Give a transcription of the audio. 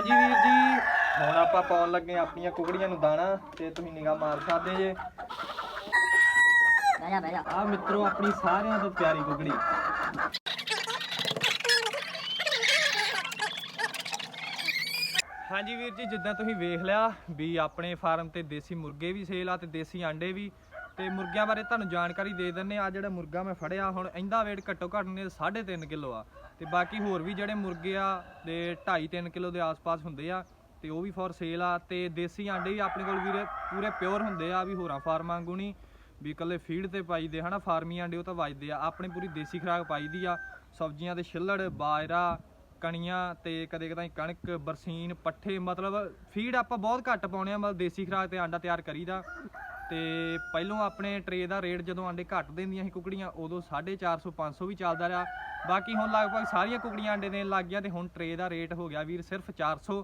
ਹਾਂਜੀ ਵੀਰ ਜੀ ਹੁਣ ਆਪਾਂ ਪਾਉਣ ਲੱਗੇ ਆਪਣੀਆਂ ਕੁਕੜੀਆਂ ਨੂੰ ਦਾਣਾ ਤੇ ਤੁਸੀਂ ਨਿਗਾਹ ਮਾਰ ਸਕਦੇ ਜੇ। ਬਹਿ ਜਾ ਬਹਿ ਜਾ। ਆ ਮਿੱਤਰੋ ਆਪਣੀ ਸਾਰਿਆਂ ਤੋਂ ਪਿਆਰੀ ਕੁਕੜੀ। ਹਾਂਜੀ ਵੀਰ ਜੀ ਜਿੱਦਾਂ ਤੁਸੀਂ ਵੇਖ ਲਿਆ ਵੀ ਆਪਣੇ ਫਾਰਮ ਤੇ ਦੇਸੀ ਮੁਰਗੇ ਵੀ ਸੇਲ ਆ ਤੇ ਦੇਸੀ ਆਂਡੇ ਵੀ। ਤੇ ਮੁਰਗਿਆਂ ਬਾਰੇ ਤੁਹਾਨੂੰ ਜਾਣਕਾਰੀ ਦੇ ਦਿੰਨੇ ਆ ਜਿਹੜਾ ਮੁਰਗਾ ਮੈਂ ਫੜਿਆ, ਹੁਣ ਇਹਦਾ weight ਘੱਟੋ ਘੱਟ ਨੇ 3.5 ਕਿਲੋ ਆ। ਤੇ ਬਾਕੀ ਹੋਰ ਵੀ ਜਿਹੜੇ ਮੁਰਗੇ ਆ ਤੇ 2.5 3 ਕਿਲੋ ਦੇ ਆਸ-ਪਾਸ ਹੁੰਦੇ ਆ, ਤੇ ਉਹ ਵੀ ਫॉर ਸੇਲ ਆ। ਤੇ ਦੇਸੀ ਆਂਡੇ ਵੀ ਆਪਣੇ ਕੋਲ ਵੀਰੇ ਪੂਰੇ ਪਿਓਰ ਹੁੰਦੇ ਆ, ਵੀ ਹੋਰਾਂ ਫਾਰਮਾਂ ਵਾਂਗੂ ਨਹੀਂ, ਵੀ ਇਕੱਲੇ ਫੀਡ ਤੇ ਪਾਈਦੇ, ਹਨਾ? ਫਾਰਮੀ ਆਂਡੇ ਉਹ ਤਾਂ ਵੱਜਦੇ ਆ। ਆਪਣੇ ਪੂਰੀ ਦੇਸੀ ਖੁਰਾਕ ਪਾਈਦੀ ਆ। ਸਬਜ਼ੀਆਂ ਦੇ ਛਿੱਲੜ, ਬਾਜਰਾ, ਕਣੀਆਂ ਤੇ ਕਦੇ ਕਦਾਈ ਕਣਕ, ਬਰਸੀਨ, ਪੱਠੇ, ਮਤਲਬ ਫੀਡ ਆਪਾਂ ਬਹੁਤ ਘੱਟ ਪਾਉਣੇ ਆ, ਮਤਲਬ ਦੇਸੀ ਖੁਰਾਕ ਤੇ ਆਂਡਾ ਤਿਆਰ ਕਰੀਦਾ। ਤੇ ਪਹਿਲੋਂ ਆਪਣੇ ਟਰੇ ਦਾ ਰੇਟ ਜਦੋਂ ਆਂਡੇ ਘੱਟ ਦਿੰਦੀਆਂ ਸੀ ਕੁਕੜੀਆਂ, ਉਦੋਂ 450 500 ਵੀ ਚੱਲਦਾ ਰਿਹਾ। ਬਾਕੀ ਹੁਣ ਲਗਭਗ ਸਾਰੀਆਂ ਕੁਕੜੀਆਂ ਆਂਡੇ ਦੇਣ ਲੱਗ ਗਿਆ ਤੇ ਹੁਣ ਟਰੇ ਦਾ ਰੇਟ ਹੋ ਗਿਆ ਵੀਰ ਸਿਰਫ 400